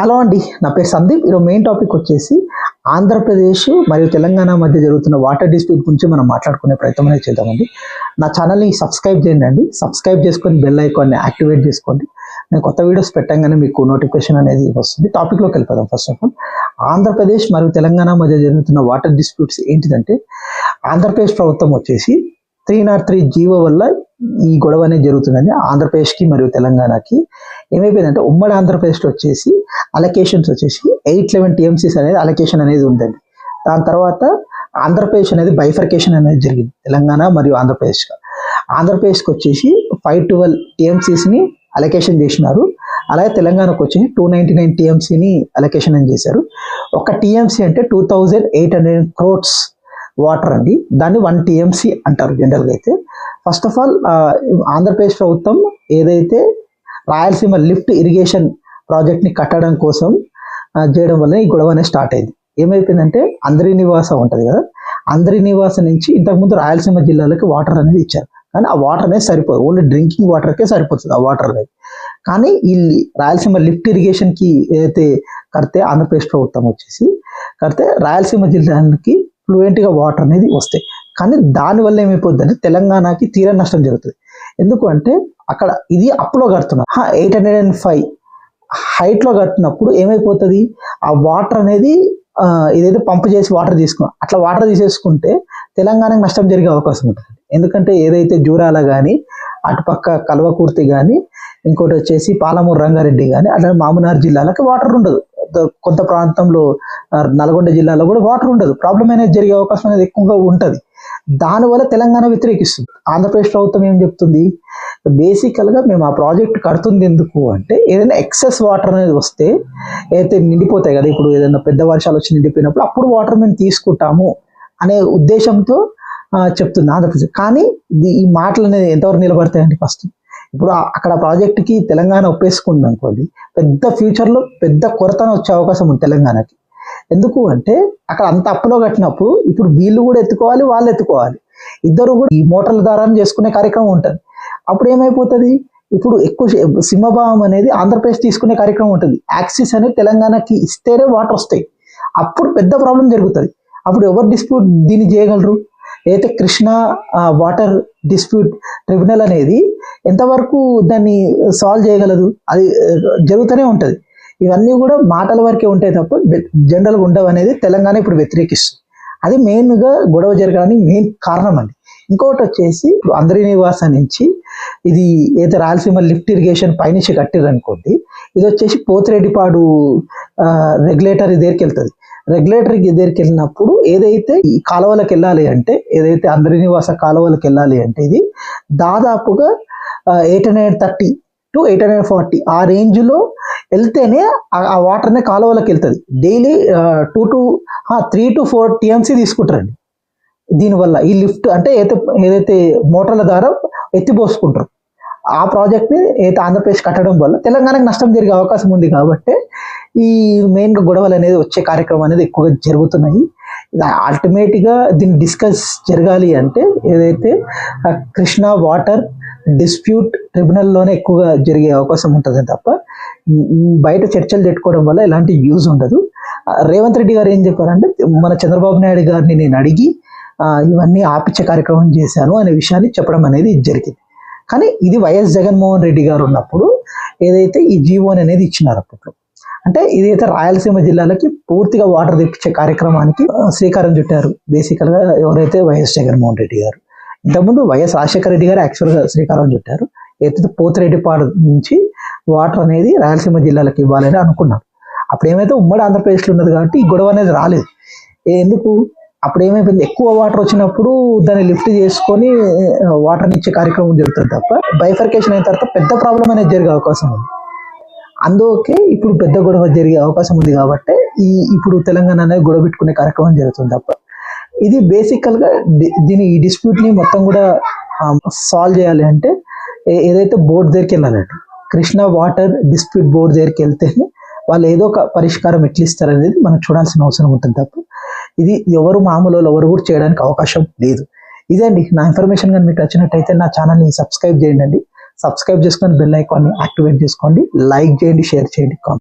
Hello అండి నా పేరు సందీప్. ఈరోజు మెయిన్ టాపిక్ వచ్చేసి ఆంధ్రప్రదేశ్ మరియు తెలంగాణ మధ్య జరుగుతున్న వాటర్ డిస్ప్యూట్ గురించి మనం మాట్లాడుకునే ప్రయత్నం అనేది చేద్దామండి. నా ఛానల్ని సబ్స్క్రైబ్ చేయండి అండి. సబ్స్క్రైబ్ చేసుకొని బెల్ ఐకాన్ని యాక్టివేట్ చేసుకోండి. నేను కొత్త వీడియోస్ పెట్టంగానే మీకు నోటిఫికేషన్ అనేది వస్తుంది. టాపిక్లోకి వెళ్ళిపోదాం ఫస్ట్ ఆఫ్ ఆల్ ఆంధ్రప్రదేశ్ మరియు తెలంగాణ మధ్య జరుగుతున్న వాటర్ డిస్ప్యూట్స్ ఏంటిదంటే ఆంధ్రప్రదేశ్ ప్రభుత్వం వచ్చేసి త్రీ నాట్ త్రీ జీవో వల్ల ఈ గొడవ అనేది జరుగుతుందండి ఆంధ్రప్రదేశ్కి మరియు తెలంగాణకి. ఏమైపోయిందంటే ఉమ్మడి ఆంధ్రప్రదేశ్లో వచ్చేసి అలకేషన్స్ వచ్చేసి ఎయిట్ లెవెన్ టీఎంసీస్ అనేది అలొకేషన్ అనేది ఉందండి. దాని తర్వాత ఆంధ్రప్రదేశ్ అనేది బైఫర్కేషన్ అనేది జరిగింది తెలంగాణ మరియు ఆంధ్రప్రదేశ్ ఆంధ్రప్రదేశ్కి వచ్చేసి ఫైవ్ ట్వెల్వ్ టీఎంసీస్ని అలకేషన్ చేసినారు. అలాగే తెలంగాణకు వచ్చి టూ నైంటీ నైన్ టీఎంసీని అలకేషన్ అని చేశారు. ఒక టీఎంసీ అంటే two thousand eight hundred crores water అండి. దాన్ని వన్ టీఎంసీ అంటారు జనరల్గా అయితే. ఫస్ట్ ఆఫ్ ఆల్ ఆంధ్రప్రదేశ్ ప్రభుత్వం ఏదైతే రాయలసీమ లిఫ్ట్ ఇరిగేషన్ ప్రాజెక్ట్ని కట్టడం కోసం చేయడం వల్ల ఈ గొడవ అనేది స్టార్ట్ అయింది. ఏమైపోయిందంటే అందరి నివాసం ఉంటుంది కదా అందరి నివాసం నుంచి ఇంతకుముందు రాయలసీమ జిల్లాలకు వాటర్ అనేది ఇచ్చారు. కానీ ఆ వాటర్ అనేది సరిపోదు ఓన్లీ డ్రింకింగ్ వాటర్కే సరిపోతుంది ఆ వాటర్ అనేది. కానీ ఈ రాయలసీమ లిఫ్ట్ ఇరిగేషన్కి ఏదైతే కడితే ఆంధ్రప్రదేశ్ ప్రభుత్వం వచ్చేసి కడితే రాయలసీమ జిల్లాలకి ఫ్లూయెంట్గా వాటర్ అనేది వస్తాయి. కానీ దానివల్ల ఏమైపోద్దంటే తెలంగాణకి తీర నష్టం జరుగుతుంది. ఎందుకు అంటే అక్కడ ఇది అప్లో కడుతున్నారు. ఎయిట్ హండ్రెడ్ అండ్ ఫైవ్ హైట్లో కట్టినప్పుడు ఏమైపోతుంది? ఆ వాటర్ అనేది ఏదైతే పంపు చేసి వాటర్ తీసుకున్నాం అట్లా వాటర్ తీసేసుకుంటే తెలంగాణకు నష్టం జరిగే అవకాశం ఉంటుంది. ఎందుకంటే ఏదైతే జూరాల కానీ అటుపక్క కల్వకుర్తి కానీ ఇంకోటి వచ్చేసి పాలమూరు రంగారెడ్డి కానీ అట్లా మామూనార్ జిల్లాలకు వాటర్ ఉండదు. కొంత ప్రాంతంలో నల్గొండ జిల్లాలో కూడా వాటర్ ఉండదు ప్రాబ్లం అనేది జరిగే అవకాశం అనేది ఎక్కువగా ఉంటుంది. దానివల్ల తెలంగాణ వ్యతిరేకిస్తుంది. ఆంధ్రప్రదేశ్ ప్రభుత్వం ఏం చెప్తుంది? బేసికల్గా మేము ఆ ప్రాజెక్ట్ కడుతుంది ఎందుకు అంటే ఏదైనా ఎక్సెస్ వాటర్ అనేది వస్తే అయితే నిండిపోతాయి కదా ఇప్పుడు ఏదైనా పెద్ద వర్షాలు వచ్చి నిండిపోయినప్పుడు అప్పుడు వాటర్ మేము తీసుకుంటాము అనే ఉద్దేశంతో చెప్తుంది ఆంధ్రప్రదేశ్. కానీ ఈ మాటలు అనేది ఎంతవరకు నిలబడతాయండి ఫస్ట్ ఇప్పుడు అక్కడ ప్రాజెక్ట్కి తెలంగాణ ఒప్పేసుకుంది అనుకోండి పెద్ద ఫ్యూచర్లో పెద్ద కొరతను వచ్చే అవకాశం ఉంది తెలంగాణకి. ఎందుకు అంటే అక్కడ అంత అప్పులో కట్టినప్పుడు ఇప్పుడు వీళ్ళు కూడా ఎత్తుకోవాలి వాళ్ళు ఎత్తుకోవాలి. ఇద్దరు కూడా ఈ మోటార్ల ద్వారా చేసుకునే కార్యక్రమం ఉంటుంది. అప్పుడు ఏమైపోతుంది? ఇప్పుడు ఎక్కువ సింహభావం అనేది ఆంధ్రప్రదేశ్ తీసుకునే కార్యక్రమం ఉంటుంది. యాక్సిస్ అనేది తెలంగాణకి ఇస్తేనే వాటర్ వస్తాయి. అప్పుడు పెద్ద ప్రాబ్లం జరుగుతుంది. అప్పుడు ఎవరు డిస్ప్యూట్ దీన్ని చేయగలరు? అయితే కృష్ణా వాటర్ డిస్ప్యూట్ ట్రిబ్యునల్ అనేది ఎంతవరకు దాన్ని సాల్వ్ చేయగలదు? అది జరుగుతూనే ఉంటుంది. ఇవన్నీ కూడా మాటల వరకే ఉంటాయి తప్ప జనరల్గా ఉండవు అనేది తెలంగాణ ఇప్పుడు వ్యతిరేకిస్తుంది. అది మెయిన్గా గొడవ జరగడానికి మెయిన్ కారణం అండి. ఇంకొకటి వచ్చేసి ఇప్పుడు అందరి నివాసం నుంచి ఇది ఏదైతే రాయలసీమ లిఫ్ట్ ఇరిగేషన్ పైనుంచి కట్టిరనుకోండి ఇది వచ్చేసి పోతిరెడ్డిపాడు రెగ్యులేటర్ దగ్గరికి వెళ్తుంది రెగ్యులేటర్ దగ్గరికి వెళ్ళినప్పుడు ఏదైతే ఈ కాలువలకు వెళ్ళాలి అంటే ఏదైతే అందరి నివాస కాలువలకు వెళ్ళాలి అంటే ఇది దాదాపుగా eight hundred thirty to eight hundred forty ఆ రేంజ్లో వెళ్తేనే ఆ- వాటర్నే కాలువలోకి వెళ్తుంది. Daily two to three to four TMC తీసుకుంటారండి. దీనివల్ల ఈ లిఫ్ట్ అంటే ఏదైతే ఏదైతే మోటార్ల ద్వారా ఎత్తిపోసుకుంటారు. ఆ ప్రాజెక్ట్ని ఏదైతే ఆంధ్రప్రదేశ్ కట్టడం వల్ల తెలంగాణకు నష్టం జరిగే అవకాశం ఉంది కాబట్టి ఈ మెయిన్గా గొడవలు అనేది వచ్చే కార్యక్రమం అనేది ఎక్కువగా జరుగుతున్నాయి. అల్టిమేట్గా దీన్ని డిస్కస్ జరగాలి అంటే ఏదైతే కృష్ణా వాటర్ డిస్ప్యూట్ ట్రిబ్యునల్లోనే ఎక్కువగా జరిగే అవకాశం ఉంటుంది తప్ప బయట చర్చలు పెట్టుకోవడం వల్ల ఎలాంటి యూజ్ ఉండదు. రేవంత్ రెడ్డి గారు ఏం చెప్పారంటే మన చంద్రబాబు నాయుడు గారిని నేను అడిగి ఇవన్నీ ఆపించే కార్యక్రమం చేశాను అనే విషయాన్ని చెప్పడం అనేది జరిగింది. కానీ ఇది వైఎస్ జగన్మోహన్ రెడ్డి గారు ఉన్నప్పుడు ఏదైతే ఈ జీవో అనేది ఇచ్చినారు అప్పట్లో అంటే ఇదైతే రాయలసీమ జిల్లాలకి పూర్తిగా వాటర్ తెప్పించే కార్యక్రమానికి శ్రీకారం చుట్టారు బేసికల్గా ఎవరైతే వైఎస్ జగన్మోహన్ రెడ్డి గారు. ఇంతకుముందు వైఎస్ రాజశేఖర రెడ్డి గారు యాక్చువల్గా శ్రీకారం చుట్టారు. ఏదైతే పోతిరెడ్డిపాడు నుంచి వాటర్ అనేది రాయలసీమ జిల్లాలకు ఇవ్వాలని అనుకున్నారు. అప్పుడు ఏమైతే ఉమ్మడి ఆంధ్రప్రదేశ్లో ఉన్నది కాబట్టి ఈ గొడవ అనేది రాలేదు. ఎందుకు? అప్పుడు ఏమైపోయింది ఎక్కువ వాటర్ వచ్చినప్పుడు దాన్ని లిఫ్ట్ చేసుకొని వాటర్ని ఇచ్చే కార్యక్రమం జరుగుతుంది తప్ప బైఫర్కేషన్ అయిన తర్వాత పెద్ద ప్రాబ్లం అనేది జరిగే అవకాశం ఉంది. అందుకే ఇప్పుడు పెద్ద గొడవ జరిగే అవకాశం ఉంది కాబట్టి ఈ ఇప్పుడు తెలంగాణ అనేది గొడవ పెట్టుకునే కార్యక్రమం జరుగుతుంది తప్ప ఇది బేసికల్గా దీని ఈ డిస్ప్యూట్ని మొత్తం కూడా సాల్వ్ చేయాలి అంటే ఏదైతే బోర్డు దగ్గరికి వెళ్ళాలంటే కృష్ణా వాటర్ డిస్ప్యూట్ బోర్డు దగ్గరికి వెళ్తేనే వాళ్ళు ఏదో ఒక పరిష్కారం ఎట్లా ఇస్తారు అనేది మనం చూడాల్సిన అవసరం ఉంటుంది తప్ప ఇది ఎవరు మామూలు ఎవరు కూడా చేయడానికి అవకాశం లేదు. ఇదండి. నా ఇన్ఫర్మేషన్ కానీ మీకు నచ్చినట్టయితే నా ఛానల్ని సబ్స్క్రైబ్ చేయండి సబ్స్క్రైబ్ చేసుకొని బెల్ ఐకాన్ని యాక్టివేట్ చేసుకోండి. లైక్ చేయండి షేర్ చేయండి. కామెంట్